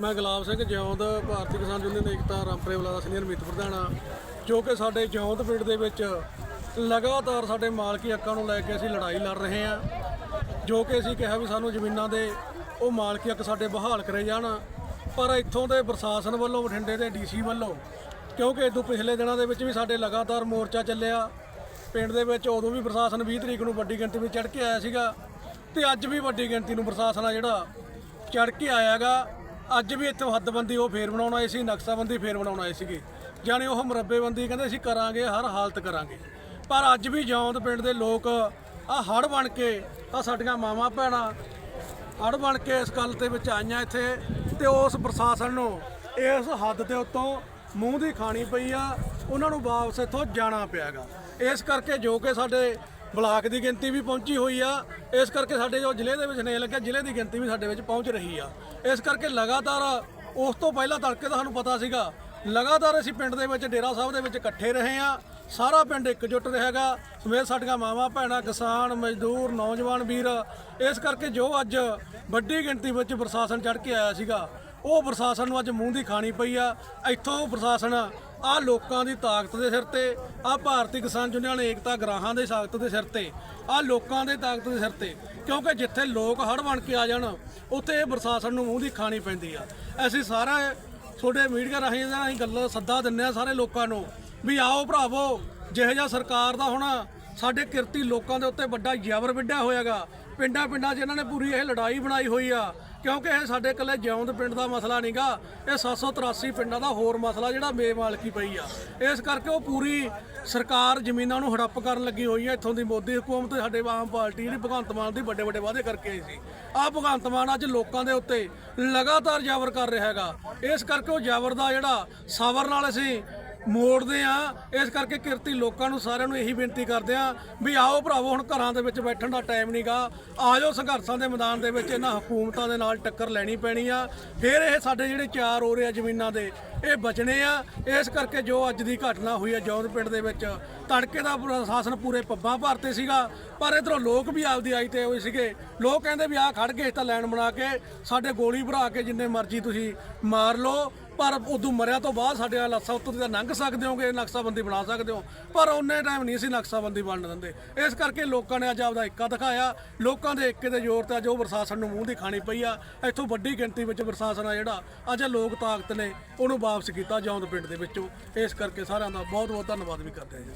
ਮੈਂ ਗੁਲਾਬ ਸਿੰਘ ਜਿਉਂਦ ਭਾਰਤੀ ਕਿਸਾਨ ਯੂਨੀਅਨ ਏਕਤਾ ਰਾਮਪਰੇਵਾਲਾ ਦਾ ਸੀਨੀਅਰ ਮੀਤ ਪ੍ਰਧਾਨ ਆ ਜੋ ਕਿ ਸਾਡੇ ਜਿਉਂਦ ਪਿੰਡ ਦੇ ਵਿੱਚ ਲਗਾਤਾਰ ਸਾਡੇ ਮਾਲਕੀ ਹੱਕਾਂ ਨੂੰ ਲੈ ਕੇ ਅਸੀਂ ਲੜਾਈ ਲੜ ਰਹੇ ਹਾਂ, ਜੋ ਕਿ ਅਸੀਂ ਕਿਹਾ ਵੀ ਸਾਨੂੰ ਜ਼ਮੀਨਾਂ ਦੇ ਉਹ ਮਾਲਕੀ ਹੱਕ ਸਾਡੇ ਬਹਾਲ ਕਰੇ ਜਾਣ, ਪਰ ਇੱਥੋਂ ਦੇ ਪ੍ਰਸ਼ਾਸਨ ਵੱਲੋਂ, ਬਠਿੰਡੇ ਦੇ ਡੀਸੀ ਵੱਲੋਂ, ਕਿਉਂਕਿ ਇਦੋਂ ਪਿਛਲੇ ਦਿਨਾਂ ਦੇ ਵਿੱਚ ਵੀ ਸਾਡੇ ਲਗਾਤਾਰ ਮੋਰਚਾ ਚੱਲਿਆ, ਪਿੰਡ ਦੇ ਵਿੱਚ ਉਦੋਂ ਵੀ ਪ੍ਰਸ਼ਾਸਨ 20 ਤਰੀਕ ਨੂੰ ਵੱਡੀ ਗਿਣਤੀ ਵਿੱਚ ਚੜ ਕੇ ਆਇਆ ਸੀਗਾ, ਤੇ ਅੱਜ ਵੀ ਵੱਡੀ ਗਿਣਤੀ ਨੂੰ ਪ੍ਰਸ਼ਾਸਨ ਆ ਜਿਹੜਾ ਚੜ ਕੇ ਆਇਆਗਾ। ਅੱਜ ਵੀ ਇੱਥੋਂ ਹੱਦਬੰਦੀ, ਉਹ ਫੇਰ ਬਣਾਉਣ ਆਏ ਸੀ, ਨਕਸ਼ਾਬੰਦੀ ਫੇਰ ਬਣਾਉਣ ਆਏ ਸੀਗੇ। ਜਾਣੀ ਉਹ ਮੁਰੱਬੇਬੰਦੀ ਕਹਿੰਦੇ ਅਸੀਂ ਕਰਾਂਗੇ, ਹਰ ਹਾਲਤ ਕਰਾਂਗੇ। ਪਰ ਅੱਜ ਵੀ ਜੌਂਦ ਪਿੰਡ ਦੇ ਲੋਕ ਆ ਹੜ ਬਣ ਕੇ ਆ ਸਾਡੀਆਂ ਮਾਵਾਂ, ਭੈਣਾਂ ਹੜ ਬਣ ਕੇ ਇਸ ਗੱਲ ਦੇ ਵਿੱਚ ਆਈਆਂ ਇੱਥੇ, ਤੇ ਉਸ ਪ੍ਰਸ਼ਾਸਨ ਨੂੰ ਇਸ ਹੱਦ ਦੇ ਉੱਤੋਂ ਮੂੰਹ ਦੀ ਖਾਣੀ ਪਈ ਆ, ਉਹਨਾਂ ਨੂੰ ਵਾਪਸ ਇੱਥੋਂ ਜਾਣਾ ਪਿਆਗਾ। ਇਸ ਕਰਕੇ ਜੋ ਕਿ ਸਾਡੇ ਬਲਾਕ ਦੀ ਗਿਣਤੀ ਵੀ ਪਹੁੰਚੀ ਹੋਈ ਆ। ਇਸ ਕਰਕੇ ਸਾਡੇ ਜੋ ਜ਼ਿਲ੍ਹੇ ਦੇ ਵਿੱਚ ਨੇ ਲੱਗਿਆ, ਜ਼ਿਲ੍ਹੇ ਦੀ ਗਿਣਤੀ ਵੀ ਸਾਡੇ ਵਿੱਚ ਪਹੁੰਚ ਰਹੀ ਆ। ਇਸ ਕਰਕੇ ਲਗਾਤਾਰ ਉਸ ਤੋਂ ਪਹਿਲਾਂ ਤੜਕੇ ਦਾ ਸਾਨੂੰ ਪਤਾ ਸੀਗਾ। ਲਗਾਤਾਰ ਅਸੀਂ ਪਿੰਡ ਦੇ ਵਿੱਚ, ਡੇਰਾ ਸਾਹਿਬ ਦੇ ਵਿੱਚ ਇਕੱਠੇ ਰਹੇ ਆ। ਸਾਰਾ ਪਿੰਡ ਇਕਜੁੱਟ ਰਹੇਗਾ। ਸਮੇਤ ਸਾਡੀਆਂ ਮਾਵਾਂ, ਭੈਣਾਂ, ਕਿਸਾਨ, ਮਜ਼ਦੂਰ, ਨੌਜਵਾਨ ਵੀਰ, ਇਸ ਕਰਕੇ ਜੋ ਅੱਜ ਵੱਡੀ ਗਿਣਤੀ ਵਿੱਚ ਪ੍ਰਸ਼ਾਸਨ ਚੜ ਕੇ ਆਇਆ ਸੀਗਾ, ਉਹ ਪ੍ਰਸ਼ਾਸਨ ਨੂੰ ਅੱਜ ਮੂੰਹ ਦੀ ਖਾਣੀ ਪਈ ਆ। ਇੱਥੋਂ ਪ੍ਰਸ਼ਾਸਨ ਆ ਲੋਕਾਂ ਦੀ ਤਾਕਤ ਦੇ ਸਿਰ ਤੇ, ਆ ਭਾਰਤੀ ਕਿਸਾਨ ਯੂਨੀਅਨ ਏਕਤਾ ਗਰਾਹਾਂ ਦੇ ਤਾਕਤ ਦੇ ਸਿਰ ਤੇ, ਆ ਲੋਕਾਂ ਦੇ ਤਾਕਤ ਦੇ ਸਿਰ ਤੇ। ਕਿਉਂਕਿ ਜਿੱਥੇ ਲੋਕ ਹੜ ਬਣ ਕੇ ਆ ਜਾਣ, ਉੱਥੇ ਇਹ ਪ੍ਰਸ਼ਾਸਨ ਨੂੰ ਮੂੰਹ ਦੀ ਖਾਣੀ ਪੈਂਦੀ ਆ। ਅਸੀਂ ਸਾਰਾ ਤੁਹਾਡੇ ਮੀਡੀਆ ਰਾਹੀਂ ਇਹਨਾਂ ਅਸੀਂ ਗੱਲ ਸੱਦਾ ਦਿੰਨੇ ਆ ਸਾਰੇ ਲੋਕਾਂ ਨੂੰ ਵੀ ਆਓ ਭਰਾਵੋ, ਜਿਹੋ ਜਿਹਾ ਸਰਕਾਰ ਦਾ ਹੁਣ ਸਾਡੇ ਕਿਰਤੀ ਲੋਕਾਂ ਦੇ ਉੱਤੇ ਵੱਡਾ ਜ਼ਬਰ ਵਿੱਢਿਆ ਹੋਇਆਗਾ ਪਿੰਡਾਂ ਪਿੰਡਾਂ 'ਚ ਇਹਨਾਂ ਨੇ ਪੂਰੀ ਇਹ ਲੜਾਈ ਬਣਾਈ ਹੋਈ ਆ। ਕਿਉਂਕਿ ਇਹ ਸਾਡੇ ਇਕੱਲੇ ਜਿਉਂਦ ਪਿੰਡ ਦਾ ਮਸਲਾ ਨਹੀਂਗਾ ਇਹ 783 ਪਿੰਡਾਂ ਦਾ ਹੋਰ ਮਸਲਾ ਜਿਹੜਾ ਬੇਮਾਲਕੀ ਪਈ ਆ। ਇਸ ਕਰਕੇ ਉਹ ਪੂਰੀ ਸਰਕਾਰ ਜ਼ਮੀਨਾਂ ਨੂੰ ਹੜੱਪ ਕਰਨ ਲੱਗੀ ਹੋਈ ਹੈ ਇੱਥੋਂ ਦੀ ਮੋਦੀ ਹਕੂਮਤ ਤੇ ਸਾਡੇ ਆਮ ਪਾਰਟੀ ਜਿਹੜੀ ਭਗਵੰਤ ਮਾਨ ਦੀ ਵੱਡੇ ਵੱਡੇ ਵਾਅਦੇ ਕਰਕੇ ਆਈ ਸੀ। ਆਹ ਭਗਵੰਤ ਮਾਨ ਅੱਜ ਲੋਕਾਂ ਦੇ ਉੱਤੇ ਲਗਾਤਾਰ ਜ਼ਬਰ ਕਰ ਰਿਹਾ ਹੈਗਾ। ਇਸ ਕਰਕੇ ਉਹ ਜ਼ਬਰ ਦਾ ਜਿਹੜਾ ਸਬਰ ਨਾਲ ਅਸੀਂ ਮੋੜਦੇ ਆ। ਇਸ ਕਰਕੇ ਕਿਰਤੀ ਲੋਕਾਂ ਨੂੰ ਸਾਰਿਆਂ ਨੂੰ ਇਹੀ ਬੇਨਤੀ ਕਰਦੇ ਆ ਵੀ ਆਓ ਭਰਾਵੋ, ਹੁਣ ਘਰਾਂ ਦੇ ਵਿੱਚ ਬੈਠਣ ਦਾ ਟਾਈਮ ਨਹੀਂਗਾ ਆ ਜਾਓ ਸੰਘਰਸ਼ਾਂ ਦੇ ਮੈਦਾਨ ਦੇ ਵਿੱਚ, ਇਹਨਾਂ ਹਕੂਮਤਾਂ ਦੇ ਨਾਲ ਟੱਕਰ ਲੈਣੀ ਪੈਣੀ ਆ। ਫਿਰ ਇਹ ਸਾਡੇ ਜਿਹੜੇ ਚਾਰ ਹੋ ਰਹੇ ਆ ਜ਼ਮੀਨਾਂ ਦੇ, ਇਹ ਬਚਣੇ ਆ। ਇਸ ਕਰਕੇ ਜੋ ਅੱਜ ਦੀ ਘਟਨਾ ਹੋਈ ਹੈ ਜੌਂਦ ਪਿੰਡ ਦੇ ਵਿੱਚ, ਤੜਕੇ ਦਾ ਪ੍ਰਸ਼ਾਸਨ ਪੂਰੇ ਪੱਬਾਂ ਭਰਤੇ ਸੀਗਾ। ਪਰ ਇਧਰੋਂ ਲੋਕ ਵੀ ਆਪਦੀ ਆਈ ਤੇ ਹੋਏ ਸੀਗੇ। ਲੋਕ ਕਹਿੰਦੇ ਵੀ ਆਹ ਖੜ ਗਏ ਤਾਂ ਲਾਈਨ ਬਣਾ ਕੇ, ਸਾਡੇ ਗੋਲੀ ਭਰਾ ਕੇ ਜਿੰਨੇ ਮਰਜ਼ੀ ਤੁਸੀਂ ਮਾਰ ਲਓ। ਪਰ ਉਦੋਂ ਮਰਿਆ ਤੋਂ ਬਾਅਦ ਸਾਡੇ ਨਾਲ ਲੱਸਾਂ ਉੱਤੋਂ ਦੀ ਤਾਂ ਲੰਘ ਸਕਦੇ ਹੋਗੇ ਨਕਸ਼ਾਬੰਦੀ ਬਣਾ ਸਕਦੇ ਹੋ। ਪਰ ਉਹਨੇ ਟਾਈਮ ਨਹੀਂ ਸੀ ਨਕਸ਼ਾਬੰਦੀ ਬਣਨ ਦਿੰਦੇ। ਇਸ ਕਰਕੇ ਲੋਕਾਂ ਨੇ ਅੱਜ ਆਪਦਾ ਇੱਕਾ ਦਿਖਾਇਆ। ਲੋਕਾਂ ਦੇ ਇੱਕੇ ਦੇ ਜ਼ੋਰ ਤੇ ਅੱਜ ਉਹ ਪ੍ਰਸ਼ਾਸਨ ਨੂੰ ਮੂੰਹ ਦੀ ਖਾਣੀ ਪਈ ਆ। ਇੱਥੋਂ ਵੱਡੀ ਗਿਣਤੀ ਵਿੱਚ ਪ੍ਰਸ਼ਾਸਨ ਆ ਜਿਹੜਾ, ਅੱਜ ਲੋਕ ਤਾਕਤ ਨੇ ਉਹਨੂੰ ਵਾਪਸ ਕੀਤਾ ਜੌਂਦ ਪਿੰਡ ਦੇ ਵਿੱਚੋਂ। ਇਸ ਕਰਕੇ ਸਾਰਿਆਂ ਦਾ ਬਹੁਤ ਬਹੁਤ ਧੰਨਵਾਦ ਵੀ ਕਰਦੇ ਹਾਂ ਜੀ।